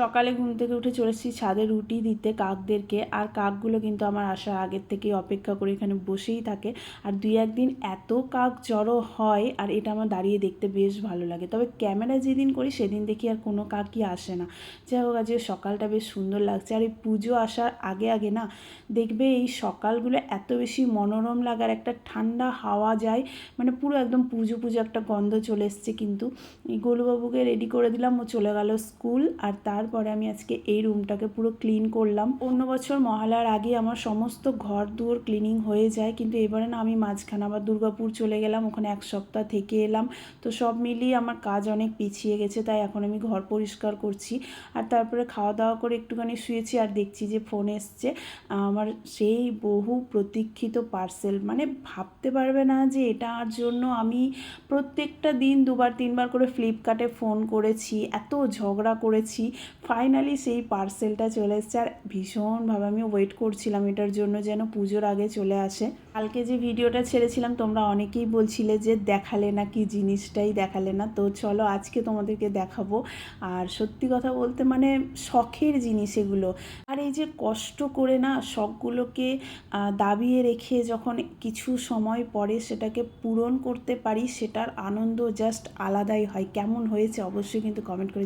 সকালে ঘুম থেকে উঠে চলেছি ছাদে রুটি দিতে কাকদেরকে। আর কাকগুলো কিন্তু আমার আসার আগের থেকেই অপেক্ষা করে এখানে বসেই থাকে। আর দুই একদিন এত কাক জড়ো হয়, আর এটা আমার দাঁড়িয়ে দেখতে বেশ ভালো লাগে। তবে ক্যামেরা যেদিন করি, সেদিন দেখি আর কোনো কাকই আসে না। যাই হোক, আজকে সকালটা বেশ সুন্দর লাগছে। আর এই পুজো আসার আগে আগে না, দেখবে এই সকালগুলো এত বেশি মনোরম লাগার একটা ঠান্ডা হাওয়া যায়। মানে পুরো একদম পুজো পুজো একটা গন্ধ চলে এসছে কিন্তু। এই গোলুবাবুকে রেডি করে দিলাম, ও চলে গেল স্কুল। আর তারপরে আমি আজকে এই রুমটাকে পুরো ক্লিন করলাম। অন্য বছর মহালার আগে আমার সমস্ত ঘর দুয়ার ক্লিনিং হয়ে যায়, কিন্তু এবারে না আমি মাঝখানে আবার দুর্গাপুর চলে গেলাম, ওখানে এক সপ্তাহ থেকে এলাম। তো সব মিলিয়ে আমার কাজ অনেক পিছিয়ে গেছে, তাই এখন আমি ঘর পরিষ্কার করছি। আর তারপরে খাওয়া দাওয়া করে একটুখানি শুয়েছি আর দেখছি যে ফোন এসছে। আমার সেই বহু প্রতীক্ষিত পার্সেল মানে ভাবতে পারবে না যে এটার জন্য আমি প্রত্যেকটা দিন দুবার, তিনবার করে ফ্লিপকার্টে ফোন করেছি, এত ঝগড়া করেছি। ফাইনালি সেই পার্সেলটা চলে এসেছে। আর ভীষণভাবে আমি ওয়েট করছিলাম এটার জন্য যেন পুজোর আগে চলে আসে। কালকে যে ভিডিওটা ছেড়েছিলাম, তোমরা অনেকেই বলছিলে যে দেখালে না কি জিনিসটাই দেখালে না। তো চলো আজকে তোমাদেরকে দেখাবো। আর সত্যি কথা বলতে মানে শখের জিনিস এগুলো। আর এই যে কষ্ট করে না শখগুলোকে দাবিয়ে রেখে যখন কিছু সময় পরে সেটাকে পূরণ করতে পারি, সেটার আনন্দ জাস্ট আলাদাই হয়। কেমন হয়েছে অবশ্যই কিন্তু কমেন্ট করে।